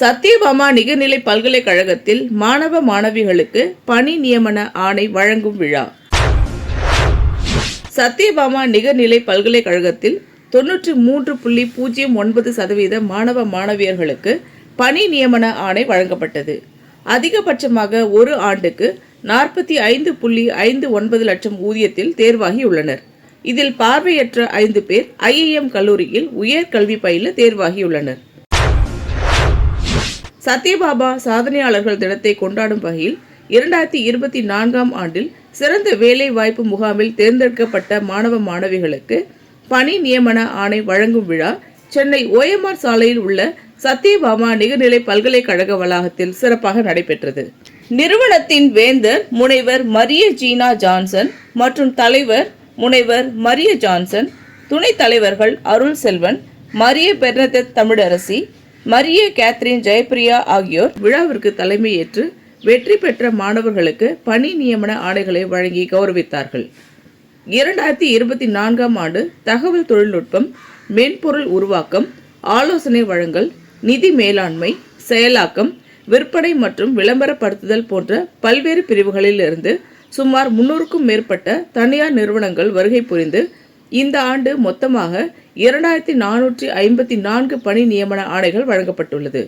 சத்யபாமா நிகர்நிலை பல்கலைக்கழகத்தில் மாணவ மாணவிகளுக்கு பணி நியமன ஆணை வழங்கும் விழா. சத்யபாமா நிகர்நிலை பல்கலைக்கழகத்தில் தொன்னூற்றி மூன்று புள்ளி பூஜ்ஜியம் ஒன்பது சதவீத மாணவ மாணவியர்களுக்கு பணி நியமன ஆணை வழங்கப்பட்டது. அதிகபட்சமாக ஒரு ஆண்டுக்கு நாற்பத்தி ஐந்து புள்ளி ஐந்து ஒன்பது லட்சம் ஊதியத்தில் தேர்வாகியுள்ளனர். இதில் பார்வையற்ற ஐந்து பேர் ஐஐஎம் கல்லூரியில் உயர்கல்வி பயில தேர்வாகியுள்ளனர். சத்யபாபா சாதனையாளர்கள் தினத்தை கொண்டாடும் வகையில் இரண்டாயிரத்தி இருபத்தி நான்காம் ஆண்டில் சிறந்த வேலை வாய்ப்பு முகாமில் தேர்ந்தெடுக்கப்பட்ட மாணவ மாணவிகளுக்கு பணி நியமன ஆணை வழங்கும் விழா சென்னை ஓஎம்ஆர் சாலையில் உள்ள சத்யபாமா நிகர்நிலை பல்கலைக்கழக வளாகத்தில் சிறப்பாக நடைபெற்றது. நிறுவனத்தின் வேந்தர் முனைவர் மரிய ஜீனா ஜான்சன் மற்றும் தலைவர் முனைவர் மரிய ஜான்சன் துணைத் தலைவர்கள் Arul Selvan Maria Bernadette Tamilarasi Maria Catherine Jayapriya ஆகியோர் விழாவிற்கு தலைமையேற்று வெற்றி பெற்ற மாணவர்களுக்கு பணி நியமன ஆணைகளை வழங்கி கௌரவித்தார்கள். இரண்டாயிரத்தி இருபத்தி நான்காம் ஆண்டு தகவல் தொழில்நுட்பம் மென்பொருள் உருவாக்கம் ஆலோசனை வழங்கல் நிதி மேலாண்மை செயலாக்கம் விற்பனை மற்றும் விளம்பரப்படுத்துதல் போன்ற பல்வேறு பிரிவுகளில் இருந்து சுமார் முன்னூறுக்கும் மேற்பட்ட தனியார் நிறுவனங்கள் வருகை புரிந்து இந்த ஆண்டு மொத்தமாக இரண்டாயிரத்தி நானூற்றி ஐம்பத்தி நான்கு பணி நியமன ஆணைகள் வழங்கப்பட்டுள்ளது.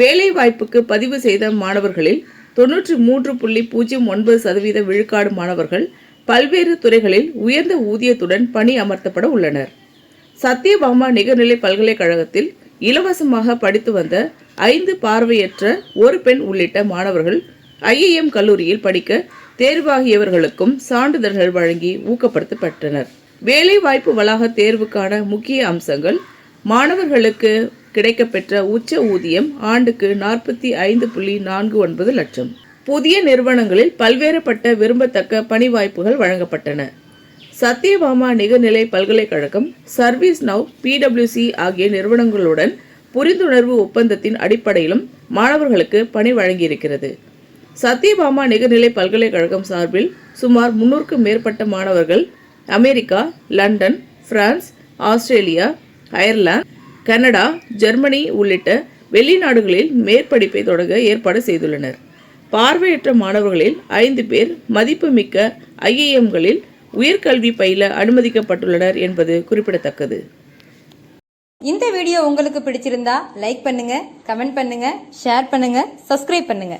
வேலை வாய்ப்புக்கு பதிவு செய்த மாணவர்களில் தொன்னூற்றி மூன்று புள்ளி பூஜ்ஜியம் ஒன்பது சதவீத விழுக்காடு மாணவர்கள் பல்வேறு துறைகளில் உயர்ந்த ஊதியத்துடன் பணி அமர்த்தப்பட உள்ளனர். சத்யபாமா நிகர்நிலை பல்கலைக்கழகத்தில் இலவசமாக படித்து வந்த ஐந்து பார்வையற்ற ஒரு பெண் உள்ளிட்ட மாணவர்கள் ஐஏஎம் கல்லூரியில் படிக்க தேர்வாகியவர்களுக்கும் சான்றிதழ்கள் வழங்கி ஊக்கப்படுத்தப்பட்டனர். வேலைவாய்ப்பு வளாக தேர்வுக்கான முக்கிய அம்சங்கள் மாணவர்களுக்கு கிடைக்கப்பெற்ற உச்ச ஊதியம் ஆண்டுக்கு நாற்பத்தி ஐந்து புள்ளி நான்கு ஒன்பது லட்சம். புதிய நிறுவனங்களில் பல்வேறுபட்ட விரும்பத்தக்க பணி வாய்ப்புகள் வழங்கப்பட்டன. சத்யபாமா நிகர்நிலை பல்கலைக்கழகம் சர்வீஸ் நவ் பிடபிள்யூசி ஆகிய நிறுவனங்களுடன் புரிந்துணர்வு ஒப்பந்தத்தின் அடிப்படையிலும் மாணவர்களுக்கு பணி வழங்கியிருக்கிறது. சத்யபாமா நிகர்நிலை பல்கலைக்கழகம் சார்பில் சுமார் முன்னூறுக்கும் மேற்பட்ட மாணவர்கள் America London France Australia Ireland Canada Germany உள்ளிட்ட வெளிநாடுகளில் மேற்படிப்பை தொடங்க ஏற்பாடு செய்துள்ளனர். பார்வையற்ற மாணவர்களில் ஐந்து பேர் மதிப்புமிக்க ஐஏஎம்களில் உயர்கல்வி பயில அனுமதிக்கப்பட்டுள்ளனர் என்பது குறிப்பிடத்தக்கது. இந்த வீடியோ உங்களுக்கு பிடிச்சிருந்தா லைக் பண்ணுங்க கமெண்ட் பண்ணுங்க ஷேர் பண்ணுங்க சப்ஸ்கிரைப் பண்ணுங்க.